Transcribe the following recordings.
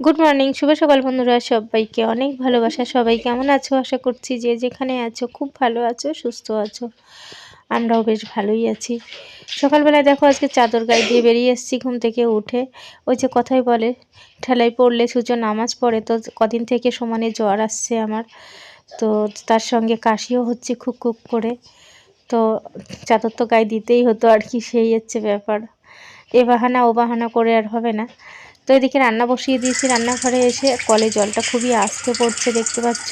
Good morning শুভ সকাল বন্ধুরা, সবাইকে অনেক ভালোবাসা, সবাই কেমন আছো? আশা করছি যে যেখানে আছো, খুব ভালো আছো, সুস্থ আছো। আমরাও বেশ ভালোই আছি। সকালবেলায় দেখো, আজকে চাদর গায়ে দিয়ে বেরিয়ে এসেছি ঘুম থেকে উঠে। ওই যে কথাই বলে ঠেলাই পড়লে সূর্য নামাজ পড়ে, তো কদিন থেকে সমানে জ্বর আসছে আমার। তো তার সঙ্গে কাশিও হচ্ছে খুব খুব করে। তো চাদর তো গায়ে দিতেই হতো আর কি, সেই হচ্ছে ব্যাপার। এ বাহানা, ও বাহানা করে আর হবে না। তো এদিকে রান্না বসিয়ে দিয়েছি। রান্নাঘরে এসে কলে জলটা খুবই আস্তে পড়ছে, দেখতে পাচ্ছ।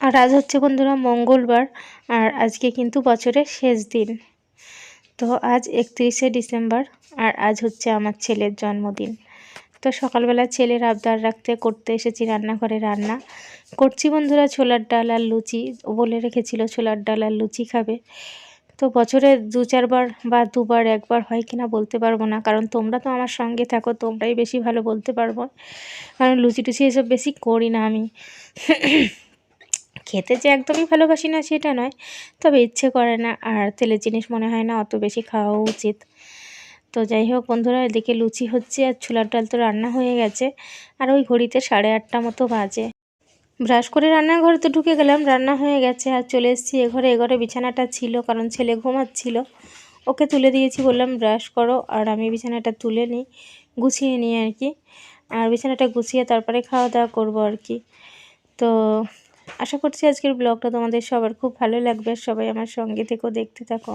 আর আজ হচ্ছে বন্ধুরা মঙ্গলবার, আর আজকে কিন্তু বছরের শেষ দিন। তো আজ একত্রিশে ডিসেম্বর, আর আজ হচ্ছে আমার ছেলের জন্মদিন। তো সকালবেলা ছেলের আবদার রাখতে, করতে এসেছি রান্নাঘরে রান্না। করছি বন্ধুরা ছোলার ডাল আর লুচি, বলে রেখেছিল ছোলার ডাল আর লুচি খাবে। তো বছরে দু চারবার বা দুবার একবার হয় কিনা বলতে পারব না, কারণ তোমরা তো আমার সঙ্গে থাকো, তোমরাই বেশি ভালো বলতে পারব। কারণ লুচি টুচি এসব বেশি করি না আমি। খেতে যে একদমই ভালোবাসি না সেটা নয়, তবে ইচ্ছে করে না, আর তেলের জিনিস মনে হয় না অত বেশি খাওয়া উচিত। তো যাই হোক বন্ধুরা, এদিকে লুচি হচ্ছে আর ছোলার ডাল তো রান্না হয়ে গেছে। আর ওই ঘড়িতে সাড়ে আটটা মতো বাজে। ব্রাশ করে রান্নাঘরে তো ঢুকে গেলাম, রান্না হয়ে গেছে আর চলে এসেছি এ ঘরে। এ ঘরে বিছানাটা ছিল, কারণ ছেলে ঘুমাচ্ছিল। ওকে তুলে দিয়েছি, বললাম, ব্রাশ করো। আর আমি বিছানাটা তুলে নিই, গুছিয়ে নিই আর কি। আর বিছানাটা গুছিয়ে তারপরে খাওয়া দাওয়া করব আর কি। তো আশা করছি আজকের ব্লগটা তোমাদের সবার খুব ভালো লাগবে। সবাই আমার সঙ্গে থেকেও দেখতে থাকো।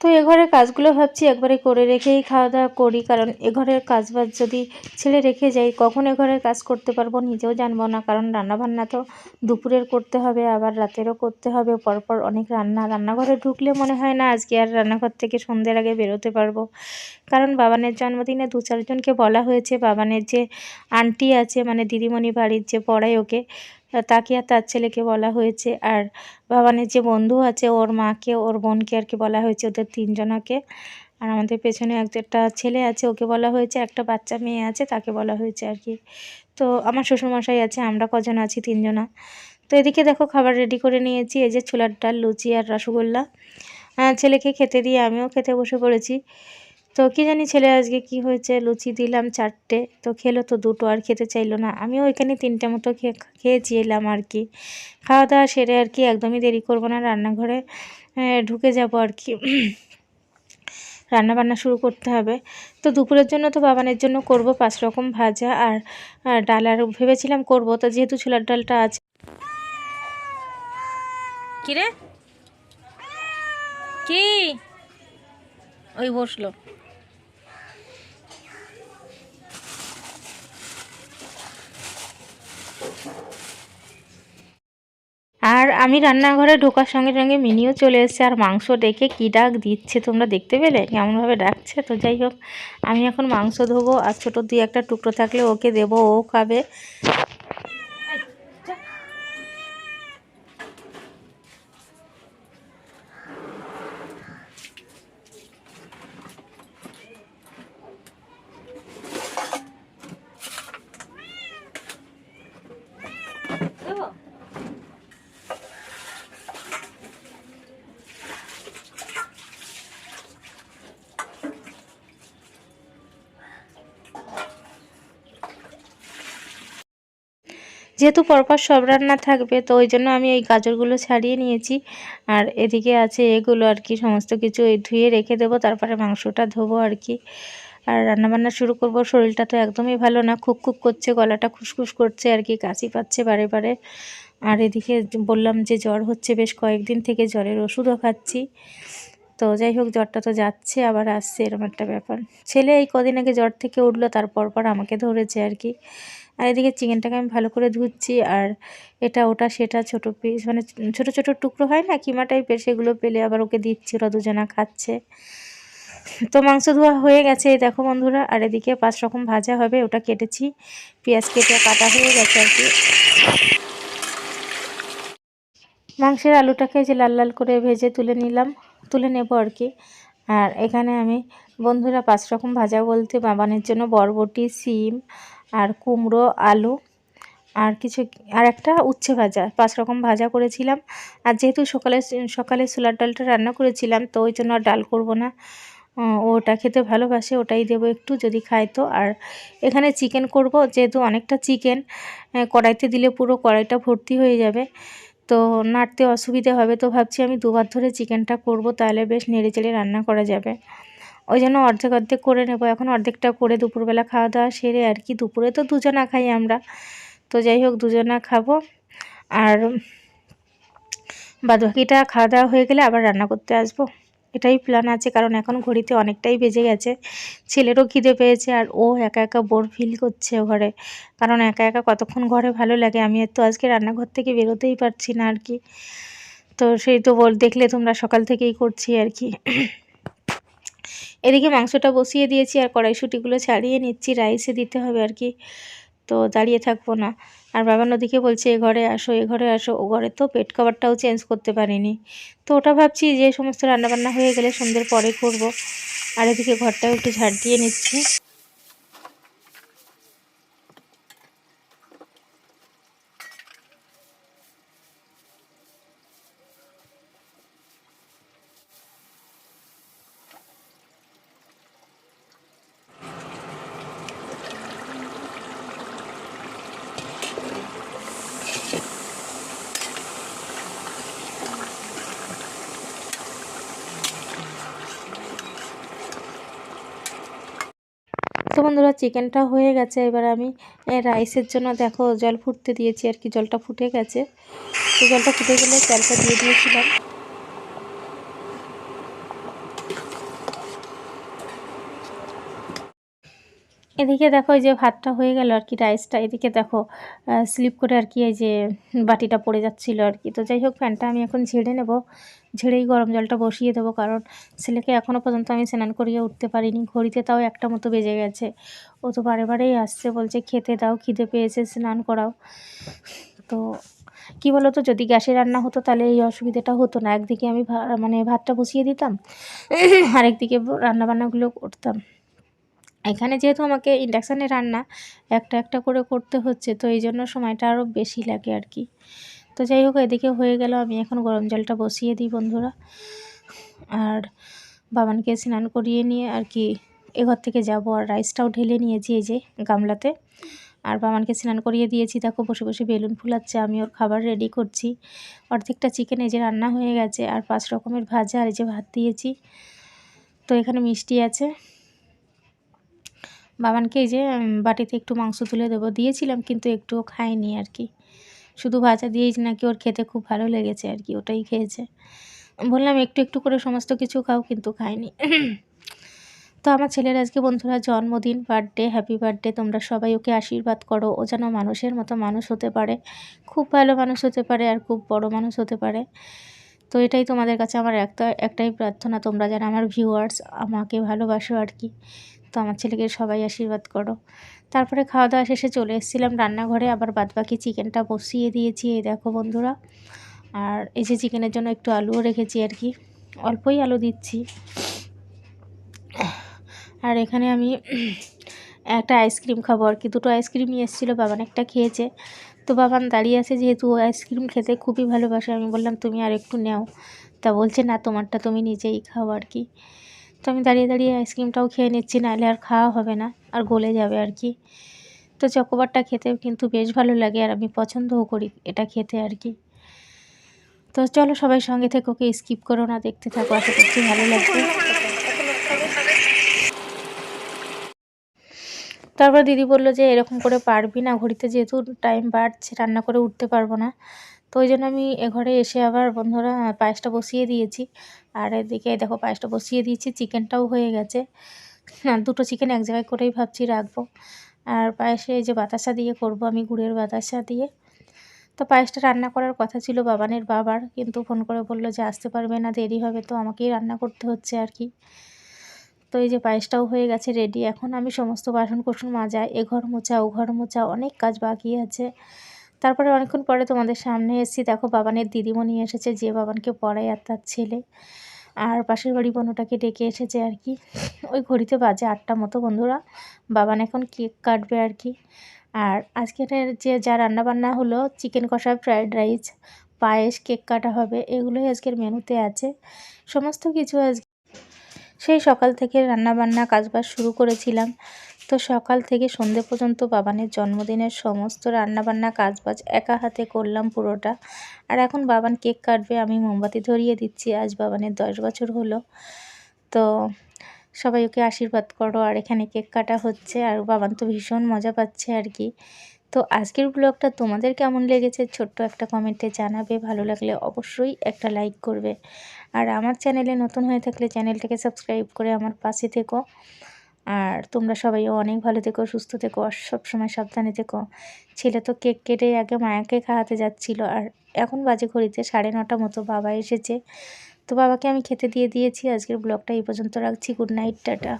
তো এ ঘরের কাজগুলো ভাবছি একবারে করে রেখেই খাওয়া দাওয়া করি। কারণ এ ঘরের কাজ বাজ যদি ছেড়ে রেখে যাই, কখন এ ঘরের কাজ করতে পারব নিজেও জানব না। কারণ রান্নাবান্না তো দুপুরের করতে হবে, আবার রাতেরও করতে হবে। পরপর অনেক রান্না, রান্নাঘরে ঢুকলে মনে হয় না আজকে আর রান্নাঘর থেকে সন্ধ্যের আগে বেরোতে পারব। কারণ বাবানের জন্মদিনে দু চারজনকে বলা হয়েছে, বাবানের যে আন্টি আছে মানে দিদিমণি বাড়ির যে পড়ায় ওকে তাকে আর তার ছেলেকে বলা হয়েছে। আর বাবানের যে বন্ধু আছে, ওর মাকে, ওর বোনকে আর কি বলা হয়েছে, ওদের তিনজনাকে। আর আমাদের পেছনে একটা ছেলে আছে, ওকে বলা হয়েছে। একটা বাচ্চা মেয়ে আছে, তাকে বলা হয়েছে আর কি। তো আমার শ্বশুরমশাই আছে, আমরা কজন আছি তিনজনা। তো এদিকে দেখো, খাবার রেডি করে নিয়েছি। এই যে ছোলার ডাল, লুচি আর রসগোল্লা। ছেলেকে খেতে দিয়ে আমিও খেতে বসে পড়েছি। তো কী জানি ছেলে আজকে কি হয়েছে, লুচি দিলাম চারটে, তো খেলো তো দুটো আর খেতে চাইলো না। আমিও ওইখানে তিনটে মতো খেয়েছি এলাম আর কি। খাওয়া দাওয়া সেরে আর কি একদমই দেরি করব না, রান্নাঘরে ঢুকে যাব আর কি। রান্না বান্না শুরু করতে হবে। তো দুপুরের জন্য তো বাবানের জন্য করব পাঁচ রকম ভাজা আর ডাল আর ভেবেছিলাম করব, তো যেহেতু ছোলার ডালটা আছে কিরে কি? ওই বসল। আর আমি রান্নাঘরে ঢোকার সঙ্গে সঙ্গে মিনিও চলে এসছে, আর মাংস ডেকে কী ডাক দিচ্ছে তোমরা দেখতে পেলে? কেমনভাবে ডাকছে? তো যাই হোক, আমি এখন মাংস ধোবো, আর ছোটো দুই একটা টুকরো থাকলে ওকে দেবো, ও খাবে। যেহেতু পরপর সব রান্না থাকবে, তো ওই জন্য আমি এই গাজরগুলো ছাড়িয়ে নিয়েছি। আর এদিকে আছে এগুলো আর কি, সমস্ত কিছু ধুয়ে রেখে দেবো, তারপরে মাংসটা ধোবো আর কি। আর রান্নাবান্না শুরু করব, শরীরটা তো একদমই ভালো না খুক খুব করছে, গলাটা খুসখুস করছে আর কি, কাশি পাচ্ছে বারে বারে। আর এদিকে বললাম যে জ্বর হচ্ছে, বেশ কয়েকদিন থেকে জ্বরের ওষুধও খাচ্ছি। তো যাই হোক, জ্বরটা তো যাচ্ছে, আবার আসছে এরকম একটা ব্যাপার। ছেলে এই কদিন আগে জ্বর থেকে উঠল, তারপর পর আমাকে ধরেছে আর কি। আর এদিকে চিকেনটাকে আমি ভালো করে ধুচ্ছি, আর এটা, ওটা, সেটা, ছোট পিস মানে ছোট ছোট টুকরো হয় না, কিমা টাইপের সেগুলো পেলে আবার ওকে দিচ্ছি, ওরা দুজনা খাচ্ছে। তো মাংস ধোয়া হয়ে গেছে দেখো বন্ধুরা, আর এদিকে পাঁচ রকম ভাজা হবে, ওটা কেটেছি। পেঁয়াজ কেটে কাটা হয়ে গেছে আর কি। মাংসের আলুটাকে যে লাল লাল করে ভেজে তুলে নিলাম, তুলে নেব আর কি। আর এখানে আমি বন্ধুরা পাঁচ রকম ভাজা বলতে, বাবানের জন্য বরবটি, সিম আর কুমড়ো, আলু, আর কিছু, আর একটা উচ্ছে ভাজা। পাঁচ রকম ভাজা করেছিলাম। আর যেহেতু সকালে সকালে সোলার ডালটা রান্না করেছিলাম, তো ওই জন্য আর ডাল করব না। ওটা খেতে ভালোবাসে, ওটাই দেবো একটু যদি খায় তো। আর এখানে চিকেন করব, যেহেতু অনেকটা চিকেন কড়াইতে দিলে পুরো কড়াইটা ভর্তি হয়ে যাবে। তো নাড়তে অসুবিধে হবে, তো ভাবছি আমি দুবার ধরে চিকেনটা করব, তাহলে বেশ নেড়ে চেড়ে রান্না করা যাবে। ওই জন্য অর্ধেক অর্ধেক করে নেব। এখন অর্ধেকটা করে দুপুরবেলা খাওয়া দাওয়া সেরে আর কি। দুপুরে তো দুজনা খাই আমরা। তো যাই হোক, দুজনা খাব। আর বাদবাকিটা খাওয়া দাওয়া হয়ে গেলে আবার রান্না করতে আসব। এটাই প্ল্যান আছে, কারণ এখন ঘড়িতে অনেকটাই বেজে গেছে। ছেলেরও খিদে পেয়েছে আর ও একা একা বোর ফিল করছে ঘরে। কারণ একা একা কতক্ষণ ঘরে ভালো লাগে? আমি তো আজকে রান্নাঘর থেকে বেরোতেই পারছি না আর কি। তো সেই তো বল, দেখলে তোমরা সকাল থেকেই করছি আর কি। এদিকে মাংসটা বসিয়ে দিয়েছি আর কড়াইশুটিগুলো ছাড়িয়ে নিচ্ছি। রাইসে দিতে হবে আর কি। তো দাঁড়িয়ে থাকব না। আর বাবা নদীকে বলছে, এ ঘরে আসো, এ ঘরে আসো। ও ঘরে তো পেট কভারটাও চেঞ্জ করতে পারিনি। তো ওটা ভাবছি যে সমস্ত রান্নাবান্না হয়ে গেলে সন্ধ্যের পরে করব। আর এদিকে ঘরটাও একটু ঝাড় দিয়ে নিচ্ছি। তো বন্ধুরা চিকেনটা হয়ে গেছে, এবার আমি রাইসের জন্য দেখো জল ফুটতে দিয়েছি আর কি, জলটা ফুটে গেছে। তো জলটা ফুটে গেলে চালটা দিয়ে দিয়েছিলাম। এদিকে দেখো যে ভাতটা হয়ে গেল আর কি রাইসটা এদিকে দেখো স্লিপ করে আর কি এই যে বাটিটা পড়ে যাচ্ছিল আর কি। তো যাই হোক ফ্যানটা আমি এখন ঝেড়ে নেব। ঝেড়েই গরম জলটা বসিয়ে দেবো কারণ ছেলেকে এখনও পর্যন্ত আমি স্নান করিয়ে উঠতে পারিনি। ঘড়িতে তাও একটা মতো বেজে গেছে। ও তো বারে বারেই আসছে, বলছে খেতে দাও, খিদে পেয়েছে, স্নান করাও। তো কি বলো তো যদি গ্যাসে রান্না হতো তাহলে এই অসুবিধাটা হতো না। একদিকে আমি মানে ভাতটা বসিয়ে দিতাম, আরেকদিকে রান্নাবান্নাগুলো করতাম। এখানে যেহেতু আমাকে ইন্ডাকশানে রান্না একটা একটা করে করতে হচ্ছে, তো এই জন্য সময়টা আরও বেশি লাগে আর কি। তো যাই হোক, এদিকে হয়ে গেল, আমি এখন গরম জলটা বসিয়ে দিই বন্ধুরা। আর বাবানকে স্নান করিয়ে নিয়ে আর কি এঘর থেকে যাব, আর রাইসটাও ঢেলে নিয়েছি এই যে গামলাতে। আর বাবানকে স্নান করিয়ে দিয়েছি, দেখো বসে বসে বেলুন ফুলাচ্ছে, আমি ওর খাবার রেডি করছি। অর্ধেকটা চিকেন এই যে রান্না হয়ে গেছে, আর পাঁচ রকমের ভাজা আর এই যে ভাত দিয়েছি। তো এখানে মিষ্টি আছে। বাবানকে যে বাটিতে একটু মাংস তুলে দেবো। দিয়েছিলাম, কিন্তু একটুও খায়নি আর কি। শুধু ভাজা দিয়েই নাকি ওর খেতে খুব ভালো লেগেছে আর কি, ওটাই খেয়েছে। বললাম, একটু একটু করে সমস্ত কিছু খাও, কিন্তু খায়নি। তো আমার ছেলের আজকে বন্ধুরা জন্মদিন বার্থডে হ্যাপি বার্থডে তোমরা সবাই ওকে আশীর্বাদ করো। ও যেন মানুষের মতো মানুষ হতে পারে। খুব ভালো মানুষ হতে পারে আর খুব বড় মানুষ হতে পারে। তো এটাই তোমাদের কাছে আমার একটা, একটাই প্রার্থনা, তোমরা যেন আমার ভিউয়ার্স আমাকে ভালোবাসো আর কি। তো আমার ছেলেকে সবাই আশীর্বাদ করো। তারপরে খাওয়া দাওয়া শেষে চলে এসেছিলাম রান্নাঘরে, আবার বাদবাকি চিকেনটা বসিয়ে দিয়েছি, এই দেখো বন্ধুরা। আর এই যে চিকেনের জন্য একটু আলুও রেখেছি আর কি, অল্পই আলু দিচ্ছি। আর এখানে আমি একটা আইসক্রিম খাব আর কি, দুটো আইসক্রিমই এসেছিল, বাবান একটা খেয়েছে। তো বাবান দাঁড়িয়ে আছে যেহেতু আইসক্রিম খেতে খুবই ভালোবাসে, আমি বললাম, তুমি আর একটু নেও। তা বলছে, না, তোমারটা তুমি নিজেই খাও আর কি। তো আমি দাঁড়িয়ে দাঁড়িয়ে আইসক্রিমটাও খেয়ে নিচ্ছি, নাহলে আর খাওয়া হবে না, আর গলে যাবে আর কি। তো চকোবারটা খেতে কিন্তু বেশ ভালো লাগে, আর আমি পছন্দও করি এটা খেতে আর কি। তো চলো সবাই সঙ্গে থেকে ওকে স্কিপ করো না, দেখতে থাকো, আশা করছি ভালো লাগবে। তারপর দিদি বলল যে, এরকম করে পারবি না, ঘড়িতে যেহেতু টাইম বাড়ছে, রান্না করে উঠতে পারব না। তো ওই জন্য আমি এ ঘরে এসে আবার বন্ধুরা পায়েসটা বসিয়ে দিয়েছি। আর এদিকে দেখো পায়েসটা বসিয়ে দিয়েছি, চিকেনটাও হয়ে গেছে। দুটো চিকেন এক জায়গায় করেই ভাবছি রাখব। আর পায়েসে যে বাতাসা দিয়ে করব আমি, গুড়ের বাতাসা দিয়ে। তো পায়েসটা রান্না করার কথা ছিল বাবানের বাবার, কিন্তু ফোন করে বলল যে আসতে পারবে না, দেরি হবে তো আমাকেই রান্না করতে হচ্ছে আর কি। তো এই যে পায়েসটাও হয়ে গেছে রেডি এখন আমি সমস্ত বাসন কোসন মাজা, এ ঘর মোচা ও ঘর মোচা অনেক কাজ বাকি আছে। তারপরে অনেকক্ষণ পরে তোমাদের সামনে এসেছি। দেখো বাবানের দিদিমণি এসেছে, যে বাবানকে পড়ায় আর তার ছেলে। আর পাশের বাড়ি বোনটাকে ডেকে এসেছে আর কি। ওই ঘড়িতে বাজে আটটা মতো বন্ধুরা। বাবান এখন কেক কাটবে আর কি। আর আজকের যে যা রান্নাবান্না হলো, চিকেন কষা, ফ্রায়েড রাইস, পায়েস, কেক কাটা হবে, এগুলোই আজকের মেনুতে আছে। সমস্ত কিছু আজকে সেই সকাল থেকে রান্নাবান্না কাজবাজ শুরু করেছিলাম। তো সকাল থেকে সন্ধে পর্যন্ত বাবানের জন্মদিনের সমস্ত রান্নাবান্না কাজবাজ একা হাতে করলাম পুরোটা। আর এখন বাবান কেক কাটবে, আমি মোমবাতি ধরিয়ে দিচ্ছি, আজ বাবানের দশ বছর হলো। তো সবাই ওকে আশীর্বাদ করো, আর এখানে কেক কাটা হচ্ছে, আর বাবান তো ভীষণ মজা পাচ্ছে আর কি। তো আজকের ব্লগটা তোমাদের কেমন লেগেছে ছোট্ট একটা কমেন্টে জানাবে, ভালো লাগলে অবশ্যই একটা লাইক করবে। আর আমার চ্যানেলে নতুন হয়ে থাকলে চ্যানেলটাকে সাবস্ক্রাইব করে আমার পাশে থেকো। আর তোমরা সবাইও অনেক ভালো থেকো, সুস্থ থেকো, আর সবসময় সাবধানে থেকো। ছেলে তো কেক কেটে আগে মায়াকে খাওয়াতে যাচ্ছিল, আর এখন বাজে ঘড়িতে সাড়ে নটা মতো বাবা এসেছে। তো বাবাকে আমি খেতে দিয়ে দিয়েছি, আজকের ব্লগটা এই পর্যন্ত রাখছি গুড নাইট টাটা।